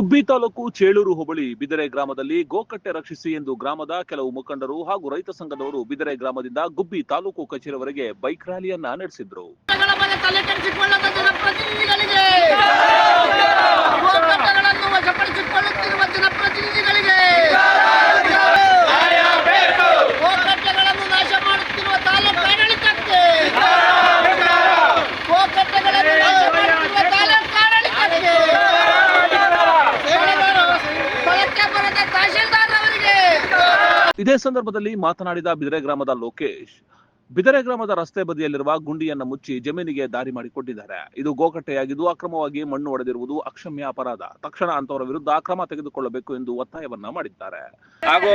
ಗುಬ್ಬಿ ತಾಲೂಕು ಚೇಳೂರು ಹೋಬಳಿ ಬಿದರೆ ಗ್ರಾಮದಲ್ಲಿ ಗೋಕಟ್ಟೆ ರಕ್ಷಿಸಿ ಎಂದು ಗ್ರಾಮದ ಕೆಲವು ಮುಖಂಡರು ಹಾಗೂ ರೈತ ಸಂಘದವರು ಬಿದರೆ ಗ್ರಾಮದಿಂದ ಗುಬ್ಬಿ ತಾಲೂಕು ಕಚೇರಿವರೆಗೆ ಬೈಕ್ ರ್ಯಾಲಿಯನ್ನ ನಡೆಸಿದ್ರು. ಇದೇ ಸಂದರ್ಭದಲ್ಲಿ ಮಾತನಾಡಿದ ಬಿದರೆ ಗ್ರಾಮದ ಲೋಕೇಶ್, ಬಿದರೆ ಗ್ರಾಮದ ರಸ್ತೆ ಬದಿಯಲ್ಲಿರುವ ಗುಂಡಿಯನ್ನು ಮುಚ್ಚಿ ಜಮೀನಿಗೆ ದಾರಿ ಮಾಡಿಕೊಟ್ಟಿದ್ದಾರೆ. ಇದು ಗೋಕಟ್ಟೆಯಾಗಿದ್ದು ಅಕ್ರಮವಾಗಿ ಮಣ್ಣು ಒಡೆದಿರುವುದು ಅಕ್ಷಮ್ಯ ಅಪರಾಧ. ತಕ್ಷಣ ಅಂತವರ ವಿರುದ್ಧ ಅಕ್ರಮ ತೆಗೆದುಕೊಳ್ಳಬೇಕು ಎಂದು ಒತ್ತಾಯವನ್ನ ಮಾಡಿದ್ದಾರೆ. ಹಾಗೂ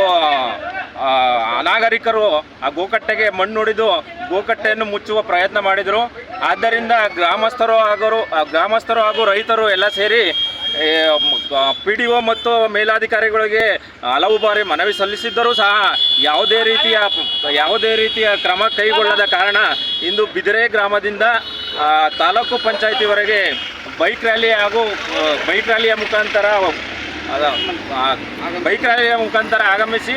ಅನಾಗರಿಕರು ಆ ಗೋಕಟ್ಟೆಗೆ ಮಣ್ಣು ಹೊಡೆದು ಗೋಕಟ್ಟೆಯನ್ನು ಮುಚ್ಚುವ ಪ್ರಯತ್ನ ಮಾಡಿದರು. ಆದ್ದರಿಂದ ಗ್ರಾಮಸ್ಥರು ಹಾಗೂ ಗ್ರಾಮಸ್ಥರು ಹಾಗೂ ರೈತರು ಎಲ್ಲ ಸೇರಿ ಪಿ ಡಿ ಒ ಮತ್ತು ಮೇಲಾಧಿಕಾರಿಗಳಿಗೆ ಹಲವು ಬಾರಿ ಮನವಿ ಸಲ್ಲಿಸಿದ್ದರೂ ಸಹ ಯಾವುದೇ ರೀತಿಯ ಯಾವುದೇ ರೀತಿಯ ಕ್ರಮ ಕೈಗೊಳ್ಳದ ಕಾರಣ ಇಂದು ಬಿದಿರೆ ಗ್ರಾಮದಿಂದ ತಾಲೂಕು ಪಂಚಾಯಿತಿವರೆಗೆ ಬೈಕ್ ರ್ಯಾಲಿ ಹಾಗೂ ಬೈಕ್ ರ್ಯಾಲಿಯ ಮುಖಾಂತರ ಬೈಕ್ ರ್ಯಾಲಿಯ ಮುಖಾಂತರ ಆಗಮಿಸಿ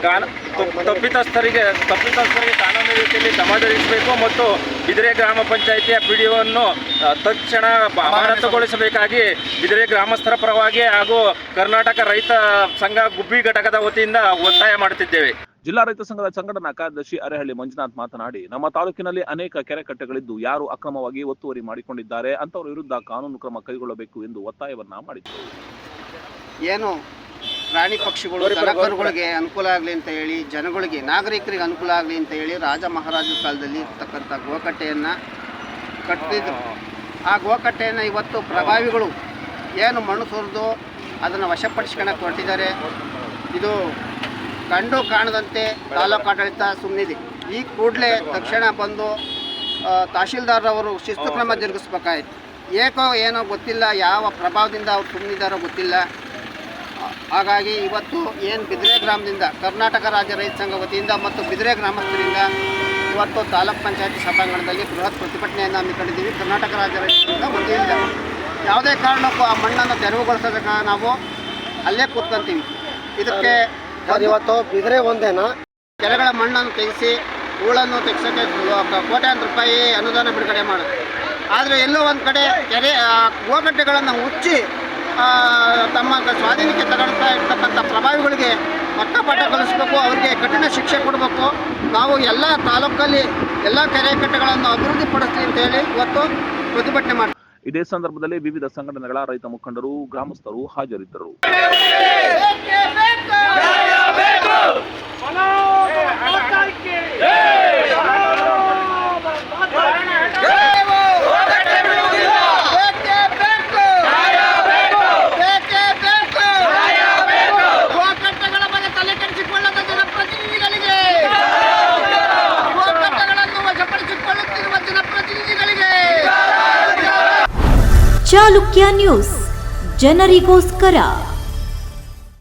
ಕಾನ ತಪ್- ತಪ್ಪಿತಸ್ಥರಿಗೆ ತಪ್ಪಿತಸ್ಥರಿಗೆ ಕಾನೂನು ರೀತಿಯಲ್ಲಿ ಸಮಾಧಾನಿಸಬೇಕು ಮತ್ತು ಬಿದಿರೆ ಗ್ರಾಮ ಪಂಚಾಯಿತಿಯ ಪಿ ಡಿ ಒನ್ನು ತಕ್ಷಣ ಅಮಾನತುಗೊಳಿಸಬೇಕಾಗಿ ಬಿದಿರೆ ಗ್ರಾಮಸ್ಥರ ಪರವಾಗಿ ಹಾಗೂ ಕರ್ನಾಟಕ ರೈತ ಸಂಘ ಗುಬ್ಬಿ ಘಟಕದ ವತಿಯಿಂದ ಒತ್ತಾಯ ಮಾಡುತ್ತಿದ್ದೇವೆ. ಜಿಲ್ಲಾ ರೈತ ಸಂಘದ ಸಂಘಟನಾ ಕಾರ್ಯದರ್ಶಿ ಅರೆಹಳ್ಳಿ ಮಂಜುನಾಥ್ ಮಾತನಾಡಿ ನಮ್ಮ ತಾಲೂಕಿನಲ್ಲಿ ಅನೇಕ ಕೆರೆಕಟ್ಟೆಗಳಿದ್ದು ಯಾರು ಅಕ್ರಮವಾಗಿ ಒತ್ತುವರಿ ಮಾಡಿಕೊಂಡಿದ್ದಾರೆ ಅಂತವರ ವಿರುದ್ಧ ಕಾನೂನು ಕ್ರಮ ಕೈಗೊಳ್ಳಬೇಕು ಎಂದು ಒತ್ತಾಯವನ್ನ ಮಾಡಿದರು ಏನು ಪ್ರಾಣಿ ಪಕ್ಷಿಗಳು ಜನಕರುಗಳಿಗೆ ಅನುಕೂಲ ಆಗಲಿ ಅಂತ ಹೇಳಿ ಜನಗಳಿಗೆ ನಾಗರಿಕರಿಗೆ ಅನುಕೂಲ ಆಗಲಿ ಅಂತ ಹೇಳಿ ರಾಜ ಮಹಾರಾಜರ ಕಾಲದಲ್ಲಿ ಇರ್ತಕ್ಕಂಥ ಗೋಕಟ್ಟೆಯನ್ನು ಕಟ್ಟಿದ್ರು. ಆ ಗೋಕಟ್ಟೆಯನ್ನು ಇವತ್ತು ಪ್ರಭಾವಿಗಳು ಏನು ಮಣ್ಣು ಸುರಿದು ಅದನ್ನು ವಶಪಡಿಸ್ಕೊಳಕ್ಕೆ ಹೊರಟಿದ್ದಾರೆ. ಇದು ಕಂಡು ಕಾಣದಂತೆ ತಾಲೂಕು ಆಡಳಿತ ಸುಮ್ಮನಿದೆ ಈ ಕೂಡಲೇ ತಕ್ಷಣ ಬಂದು ತಹಶೀಲ್ದಾರ್ರವರು ಶಿಸ್ತು ಕ್ರಮ ಜರುಗಿಸ್ಬೇಕಾಯಿತು. ಏಕೋ ಏನೋ ಗೊತ್ತಿಲ್ಲ ಯಾವ ಪ್ರಭಾವದಿಂದ ಅವ್ರು ಸುಮ್ಮನಿದ್ದಾರೋ ಗೊತ್ತಿಲ್ಲ. ಹಾಗಾಗಿ ಇವತ್ತು ಏನು ಬಿದಿರೆ ಗ್ರಾಮದಿಂದ ಕರ್ನಾಟಕ ರಾಜ್ಯ ರೈತ ಸಂಘ ವತಿಯಿಂದ ಮತ್ತು ಬಿದಿರೆ ಗ್ರಾಮಸ್ಥರಿಂದ ಇವತ್ತು ತಾಲೂಕ್ ಪಂಚಾಯತಿ ಸಭಾಂಗಣದಲ್ಲಿ ಬೃಹತ್ ಪ್ರತಿಭಟನೆಯನ್ನು ಹಮ್ಮಿಕೊಂಡಿದ್ದೀವಿ ಕರ್ನಾಟಕ ರಾಜ್ಯ ರೈತ ಸಂಘ ವತಿಯಿಂದ. ಯಾವುದೇ ಕಾರಣಕ್ಕೂ ಆ ಮಣ್ಣನ್ನು ತೆರವುಗೊಳಿಸೋದಕ್ಕೆ ನಾವು ಅಲ್ಲೇ ಕೂತ್ಕೊಂತೀವಿ. ಇದಕ್ಕೆ ಇವತ್ತು ಬಿದ್ರೆ ಒಂದೇನ? ಕೆರೆಗಳ ಮಣ್ಣನ್ನು ತೆಗೆಸಿ ಹೂಳನ್ನು ತೆಗೆಸೋಕ್ಕೆ ಕೋಟ್ಯಾಂತರ ರೂಪಾಯಿ ಅನುದಾನ ಬಿಡುಗಡೆ ಮಾಡೋದು ಆದರೆ ಎಲ್ಲೋ ಒಂದು ಕಡೆ ಕೆರೆ ಗೋಗಡ್ಡೆಗಳನ್ನು ಮುಚ್ಚಿ ತಮ್ಮ ತಗೊಳ್ತಾ ಪ್ರಭಾವಿಗಳಿಗೆ ಪಾಠ ಕಲಿಸ್ಬೇಕು ಅವರಿಗೆ ಕಠಿಣ ಶಿಕ್ಷೆ ಕೊಡಬೇಕು. ನಾವು ಎಲ್ಲ ತಾಲೂಕಲ್ಲಿ ಎಲ್ಲ ಕೆರೆ ಕಟ್ಟೆಗಳನ್ನು ಅಭಿವೃದ್ಧಿ ಪಡಿಸ್ತೀವಿ ಅಂತ ಹೇಳಿ ಇವತ್ತು ಪ್ರತಿಭಟನೆ ಮಾಡಿ ಇದೇ ಸಂದರ್ಭದಲ್ಲಿ ವಿವಿಧ ಸಂಘಟನೆಗಳ ರೈತ ಮುಖಂಡರು ಗ್ರಾಮಸ್ಥರು ಹಾಜರಿದ್ದರು. ಚಾಲುಕ್ಯ ನ್ಯೂಸ್ ಜನರಿಗೋಸ್ಕರ